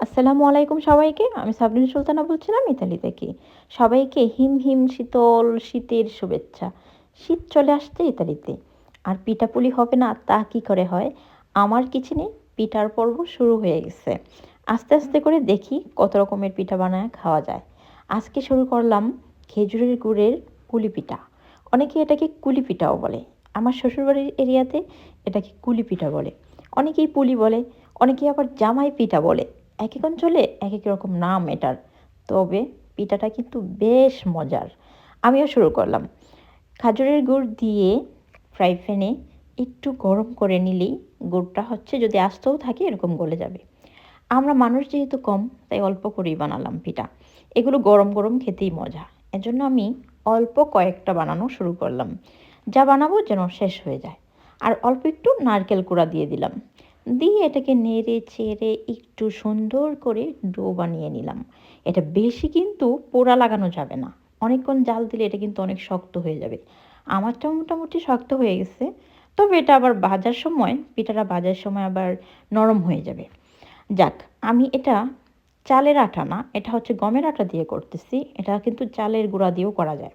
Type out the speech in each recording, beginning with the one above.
আসসালামু আলাইকুম সবাইকে। আমি সাবরিন সুলতানা বলছিলাম ইতালি থেকে। সবাইকে হিম হিম শীতল শীতের শুভেচ্ছা। শীত চলে আসছে ইতালিতে। আর পিঠাপুলি হবে না, তা কি করে হয়? আমার কিচেনে পিঠার পর্ব শুরু হয়ে গেছে। আস্তে আস্তে করে দেখি কত রকমের পিঠা বানায় খাওয়া যায়। আজকে শুরু করলাম খেজুরের গুড়ের কুলি পিঠা। অনেকে এটাকে কুলি পিঠাও বলে। আমার শ্বশুরবাড়ির এরিয়াতে এটাকে কুলি পিঠা বলে। অনেকেই পুলি বলে, অনেকেই আবার জামাই পিঠা বলে। এক এক অঞ্চলে এক এক রকম নাম এটার। তবে পিঠাটা কিন্তু বেশ মজার। আমিও শুরু করলাম। খাজুরের গুড় দিয়ে ফ্রাই প্যানে একটু গরম করে নিলেই গুড়টা হচ্ছে যদি আস্তও থাকে এরকম গলে যাবে। আমরা মানুষ যেহেতু কম, তাই অল্প করেই বানালাম পিঠা। এগুলো গরম গরম খেতেই মজা। এজন্য আমি অল্প কয়েকটা বানানো শুরু করলাম। যা বানাবো যেন শেষ হয়ে যায়। আর অল্প একটু নারকেল কুড়া দিয়ে দিলাম। দিয়ে এটাকে নেড়ে চেড়ে একটু সুন্দর করে ডো বানিয়ে নিলাম। এটা বেশি কিন্তু পোড়া লাগানো যাবে না। অনেকক্ষণ জাল দিলে এটা কিন্তু অনেক শক্ত হয়ে যাবে। আমারটা মোটামুটি শক্ত হয়ে গেছে। তবে এটা আবার ভাজার সময়, পিঠাটা ভাজার সময় আবার নরম হয়ে যাবে। যাক, আমি এটা চালের আটা না, এটা হচ্ছে গমের আটা দিয়ে করতেছি। এটা কিন্তু চালের গুঁড়া দিয়েও করা যায়।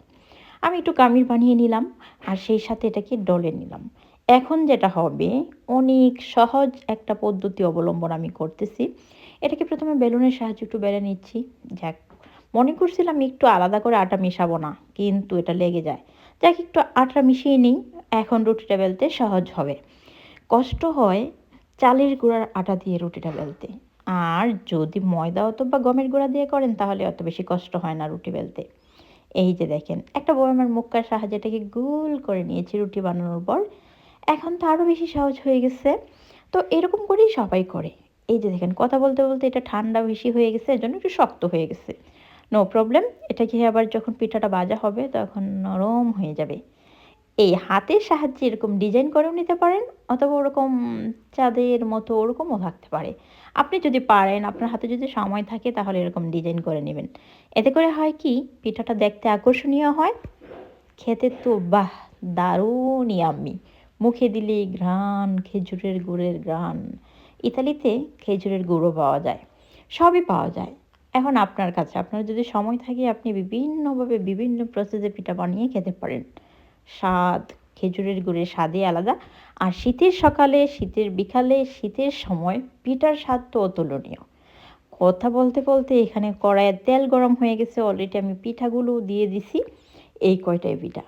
আমি একটু কামির বানিয়ে নিলাম আর সেই সাথে এটাকে ডলে নিলাম। এখন যেটা হবে, অনেক সহজ একটা পদ্ধতি অবলম্বন আমি করতেছি। এটাকে প্রথমে বেলুনের সাহায্যে একটু বেড়ে নিচ্ছি। যাক, মনে করছিলাম একটু আলাদা করে আটা মেশাবো না, কিন্তু এটা লেগে যায়। যাক, একটু আটা মিশিয়ে নিই। এখন রুটিটা বেলতে সহজ হবে। কষ্ট হয় চালের গুঁড়ার আটা দিয়ে রুটিটা বেলতে। আর যদি ময়দা অথবা গমের গুঁড়া দিয়ে করেন, তাহলে অত বেশি কষ্ট হয় না রুটি বেলতে। এই যে দেখেন, একটা বয়ামের মুক্কার সাহায্যে এটাকে গোল করে নিয়েছি রুটি বানানোর পর। এখন তো আরও বেশি সহজ হয়ে গেছে। তো এরকম করেই সবাই করে। এই যে দেখেন, কথা বলতে বলতে এটা ঠান্ডা বেশি হয়ে গেছে, এর জন্য একটু শক্ত হয়ে গেছে। নো প্রবলেম এটা খেয়ে আবার যখন পিঠাটা ভাজা হবে তখন নরম হয়ে যাবে। এই হাতের সাহায্যে এরকম ডিজাইন করেও নিতে পারেন, অথবা ওরকম চাঁদের মতো ওরকমও থাকতে পারে। আপনি যদি পারেন, আপনার হাতে যদি সময় থাকে তাহলে এরকম ডিজাইন করে নেবেন। এতে করে হয় কি, পিঠাটা দেখতে আকর্ষণীয় হয়। খেতে তো বাহ, দারুণ আমি মুখে দিলেই ঘ্রাণ, খেজুরের গুড়ের ঘ্রাণ। ইতালিতে খেজুরের গুঁড়ো পাওয়া যায়, সবই পাওয়া যায়। এখন আপনার কাছে, আপনার যদি সময় থাকে, আপনি বিভিন্নভাবে বিভিন্ন প্রসেসে পিঠা বানিয়ে খেতে পারেন। স্বাদ, খেজুরের গুড়ের স্বাদই আলাদা। আর শীতের সকালে, শীতের বিকালে, শীতের সময় পিঠার স্বাদ তো অতুলনীয়। কথা বলতে বলতে এখানে কড়াইয়ের তেল গরম হয়ে গেছে। অলরেডি আমি পিঠাগুলো দিয়ে দিছি। এই কয়টাই পিঠা?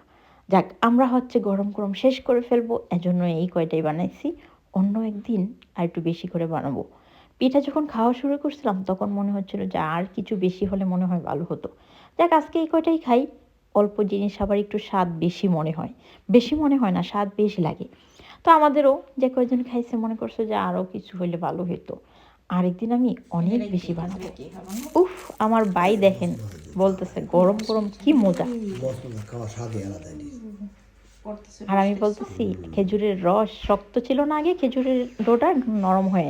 যাক, আমরা হচ্ছে গরম গরম শেষ করে ফেলব, এজন্য এই কয়টাই বানাইছি। অন্য একদিন আর একটু বেশি করে বানাবো। পিঠা যখন খাওয়া শুরু করছিলাম, তখন মনে হচ্ছিল যে আর কিছু বেশি হলে মনে হয় ভালো হতো। যাক, আজকে এই কয়টাই খাই। অল্প জিনিস আবার একটু স্বাদ বেশি মনে হয়। বেশি মনে হয় না, স্বাদ বেশি লাগে। তো আমাদেরও যে কয়জন খাইছে মনে করছে যে আরও কিছু হইলে ভালো হতো আরেকদিন আমি অনেক বেশি বানাবো। উফ আমার বাই দেখেন বলতেছে গরম গরম কি মজা। আর আমি বলতেছি খেজুরের রস শক্ত ছিল না আগে খেজুরের ডোটা নরম হয়ে